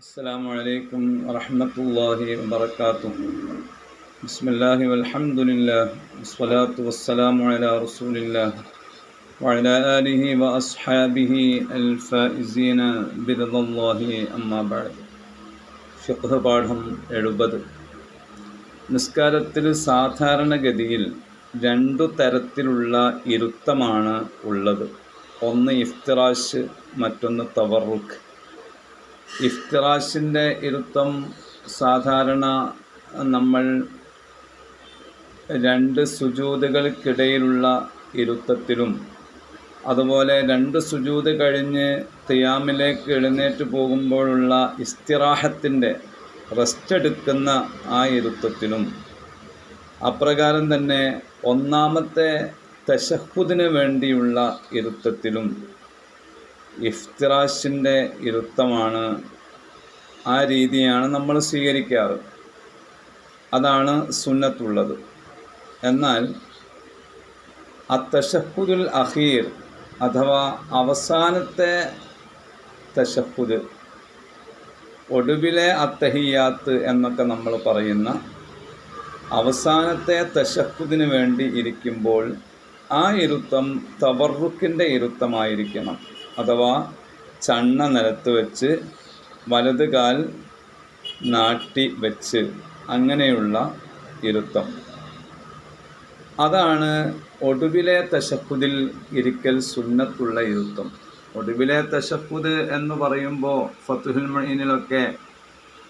السلام عليكم ورحمة الله وبركاته بسم الله والحمد لله والصلاة والسلام على رسول الله وعلى آله وأصحابه الفائزين برضا الله أما بعد ഫിഖ് പാഠം എഴുപത് നിസ്കാരത്തിൽ സാധാരണഗതിയിൽ രണ്ടു തരത്തിലുള്ള ഇരുത്തമാണ് ഉള്ളത് ഒന്ന് ഇഫ്തിറാഷ് മറ്റൊന്ന് തവറുക്ക് ഇഫ്തിറാഷിന്റെ ഇരുത്തം സാധാരണ നമ്മൾ രണ്ട് സുജൂതുകൾക്കിടയിലുള്ള ഇരുത്തത്തിലും. അതുപോലെ രണ്ട് സുജൂത് കഴിഞ്ഞ് തിയാമിലേക്ക് എഴുന്നേറ്റ് പോകുമ്പോഴുള്ള ഇസ്തിറാഹത്തിന്റെ റെസ്റ്റ് എടുക്കുന്ന ആ ഇരുത്തത്തിലും. അപ്രകാരം തന്നെ ഒന്നാമത്തെ തശഹുദിന് വേണ്ടിയുള്ള ഇരുത്തത്തിലും. ഇഫ്തിറാഷിന്റെ ഇരുത്തമാണ് ആ രീതിയാണ് നമ്മൾ സ്വീകരിക്കാറ്. അതാണ് സുന്നത്തുള്ളത്. എന്നാൽ അത്തഷഹുദുൽ അഹീർ അഥവാ അവസാനത്തെ തശഹുദ് ഒടുവിലെ അത്തഹിയാത്ത് എന്നൊക്കെ നമ്മൾ പറയുന്ന അവസാനത്തെ തശഹുദിന് വേണ്ടി ഇരിക്കുമ്പോൾ ആ ഇരുത്തം തവറുക്കിന്റെ ഇരുത്തമായിരിക്കണം. അഥവാ ചണ്ണ നിലത്ത് വെച്ച് വലത് കാൽ നാട്ടി വെച്ച് അങ്ങനെയുള്ള ഇരുത്തം. അതാണ് ഒടുവിലെ തശപ്പുതിൽ ഇരിക്കൽ സുന്നത്തുള്ള ഇരുത്തം. ഒടുവിലെ തശപ്പുത് എന്ന് പറയുമ്പോൾ ഫത്തുഹുൽ മൊയ്നിലൊക്കെ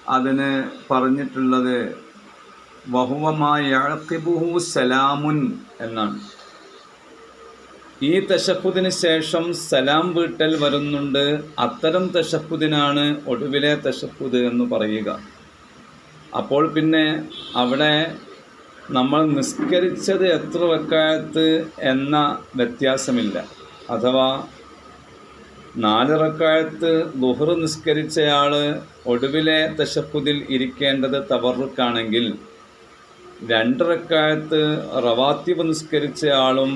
അതിന് പറഞ്ഞിട്ടുള്ളത് വഹുവമായ സലാമുൻ എന്നാണ്. ഈ തശഹുദിന് ശേഷം സലാം വീട്ടൽ വരുന്നുണ്ട്. അത്തരം തശഹുദിനാണ് ഒടുവിലെ തശഹുദ് എന്ന് പറയുക. അപ്പോൾ പിന്നെ അവിടെ നമ്മൾ നിസ്കരിച്ചത് എത്ര റക്കായത്ത് എന്ന വ്യത്യാസമില്ല. അഥവാ നാല് റക്കായത്ത് ലുഹർ നിസ്കരിച്ചയാൾ ഒടുവിലെ തഷഹുദിൽ ഇരിക്കേണ്ടത് തവറുക്കാണെങ്കിൽ രണ്ട് റക്കായത്ത് റവാത്തിബ് നിസ്കരിച്ചയാളും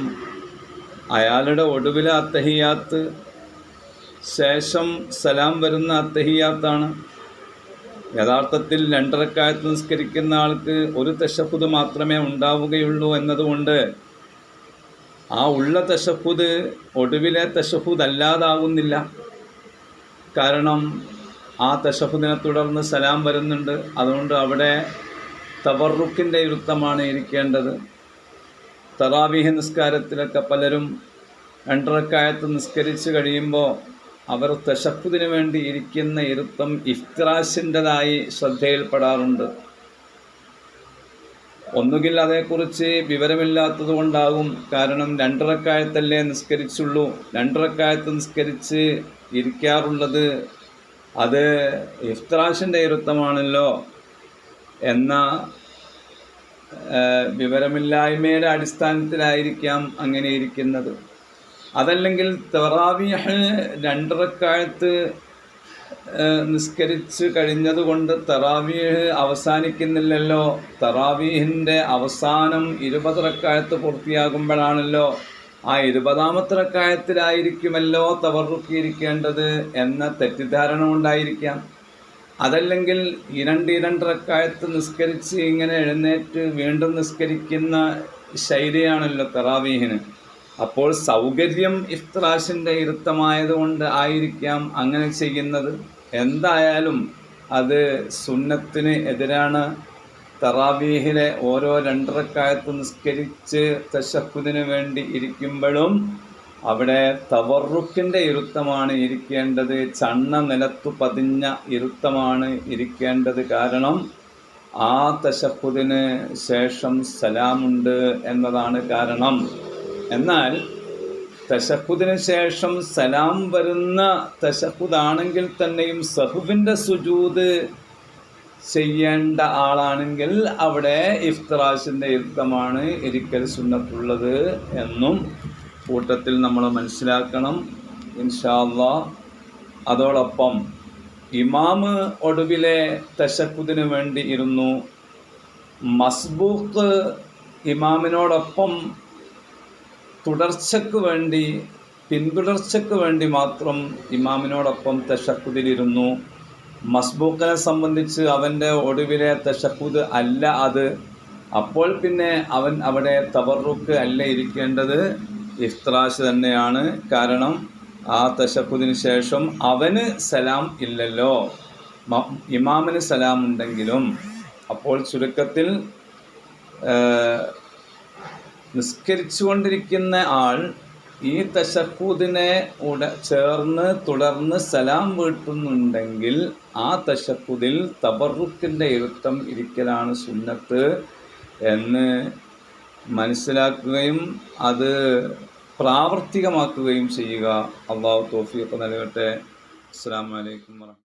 അയാളുടെ ഒടുവിലെ അത്തഹിയാത്ത് ശേഷം സലാം വരുന്ന അത്തഹിയാത്താണ്. യഥാർത്ഥത്തിൽ രണ്ടരക്കായത്ത് നിസ്കരിക്കുന്ന ആൾക്ക് ഒരു തശപ്പുത് മാത്രമേ ഉണ്ടാവുകയുള്ളൂ എന്നതുകൊണ്ട് ആ ഉള്ള തശപ്പുത് ഒടുവിലെ തശപ്പുത് അല്ലാതാകുന്നില്ല കാരണം ആ തശഫുദിനെ തുടർന്ന് സലാം വരുന്നുണ്ട്. അതുകൊണ്ട് അവിടെ തവറുക്കിന്റെ ഇരുത്തമാണ് ഇരിക്കേണ്ടത്. തറാവീഹ് നിസ്കാരത്തിലൊക്കെ പലരും രണ്ടരക്കായത്ത് നിസ്കരിച്ച് കഴിയുമ്പോൾ അവർ തശഫുദിന് വേണ്ടി ഇരിക്കുന്ന ഇരുത്തം ഇഫ്തിറാശിന്റെതായി ശ്രദ്ധയിൽപ്പെടാറുണ്ട്. ഒന്നുകിൽ അതേക്കുറിച്ച് വിവരമില്ലാത്തത് കൊണ്ടാകും. കാരണം രണ്ടരക്കായത്തല്ലേ നിസ്കരിച്ചുള്ളൂ. രണ്ടരക്കായത്ത് നിസ്കരിച്ച് ഇരിക്കാറുള്ളത് അത് ഇഫ്തിറാശിന്റെ ഇരുത്തമാണല്ലോ. എന്ന വിവരമില്ലായ്മയുടെ അടിസ്ഥാനത്തിലായിരിക്കാം അങ്ങനെ ഇരിക്കുന്നത്. അതല്ലെങ്കിൽ തെറാവിയഹ് രണ്ടരക്കാലത്ത് നിസ്കരിച്ച് കഴിഞ്ഞതുകൊണ്ട് തെറാവിയഹ് അവസാനിക്കുന്നില്ലല്ലോ. തെറാവിഹിന്റെ അവസാനം ഇരുപത് റക്കായത്ത് പൂർത്തിയാകുമ്പോഴാണല്ലോ ആ ഇരുപതാമത്തെ റക്കായത്തിലായിരിക്കുമല്ലോ തവറുക്കിയിരിക്കേണ്ടത് എന്ന തെറ്റിദ്ധാരണ ഉണ്ടായിരിക്കാം അതല്ലെങ്കിൽ ഇരണ്ട് ഇരണ്ടരക്കായത്ത് നിസ്കരിച്ച് ഇങ്ങനെ എഴുന്നേറ്റ് വീണ്ടും നിസ്കരിക്കുന്ന ശൈലിയാണല്ലോ തെറാവീഹിന്. അപ്പോൾ സൗകര്യം ഇഫ്ത്രാഷിന്റെ ഇരുത്തമായതുകൊണ്ട് ആയിരിക്കാം അങ്ങനെ ചെയ്യുന്നത്. എന്തായാലും അത് സുന്നത്തിന് എതിരാണ്. തറാവീഹിലെ ഓരോ രണ്ടരക്കായത്ത് നിസ്കരിച്ച് തശഹുദിന് വേണ്ടി ഇരിക്കുമ്പോഴും അവിടെ തവറുക്കിന്റെ ഇരുത്തമാണ് ഇരിക്കേണ്ടത് ചണ്ണ നിലത്തു പതിഞ്ഞ ഇരുത്തമാണ് ഇരിക്കേണ്ടത്. കാരണം ആ തശഹുദിന് ശേഷം സലാമുണ്ട് എന്നതാണ് കാരണം. എന്നാൽ തശഹുദിന് ശേഷം സലാം വരുന്ന തശഹുദാണെങ്കിൽ തന്നെയും സഹുവിന്റെ സുജൂത് ചെയ്യേണ്ട ആളാണെങ്കിൽ അവിടെ ഇഫ്തറാഷിന്റെ യുദ്ധമാണ് ഇരിക്കൽ സുന്നത്തുള്ളത് എന്നും കൂട്ടത്തിൽ നമ്മൾ മനസ്സിലാക്കണം ഇൻഷാല്ല അതോടൊപ്പം ഇമാമ് ഒടുവിലെ തശക്കുതിന് വേണ്ടി ഇരുന്നു. മസ്ബൂക്ക് ഇമാമിനോടൊപ്പം തുടർച്ചയ്ക്ക് വേണ്ടി പിന്തുടർച്ചയ്ക്ക് വേണ്ടി മാത്രം ഇമാമിനോടൊപ്പം തശക്കുദിലിരുന്നു മസ്ബൂക്കിനെ സംബന്ധിച്ച് അവന്റെ ഒടുവിലെ തശക്കുത് അല്ല അത്. അപ്പോൾ പിന്നെ അവൻ അവിടെ തവറുക്ക് അല്ല ഇരിക്കേണ്ടത്. ഇഫ്ത്രാഷ് തന്നെയാണ്. കാരണം ആ തശക്കുതിന് ശേഷം അവന് സലാം ഇല്ലല്ലോ. ഇമാമിന് സലാം ഉണ്ടെങ്കിലും അപ്പോൾ ചുരുക്കത്തിൽ നിസ്കരിച്ചു നിസ്കരിച്ചുകൊണ്ടിരിക്കുന്ന ആൾ ഈ തശക്കൂദിനെ ഉട ചേർന്ന് തുടർന്ന് സലാം വീട്ടുന്നുണ്ടെങ്കിൽ ആ തശക്കുതിൽ തബറുക്കിന്റെ ഇരുത്തം ഇരിക്കലാണ് സുന്നത്ത് എന്ന് മനസ്സിലാക്കുകയും അത് പ്രാവർത്തികമാക്കുകയും ചെയ്യുക. അള്ളാഹു തോഫീഖ് നൽകട്ടെ. അസ്സാം വലൈക്കും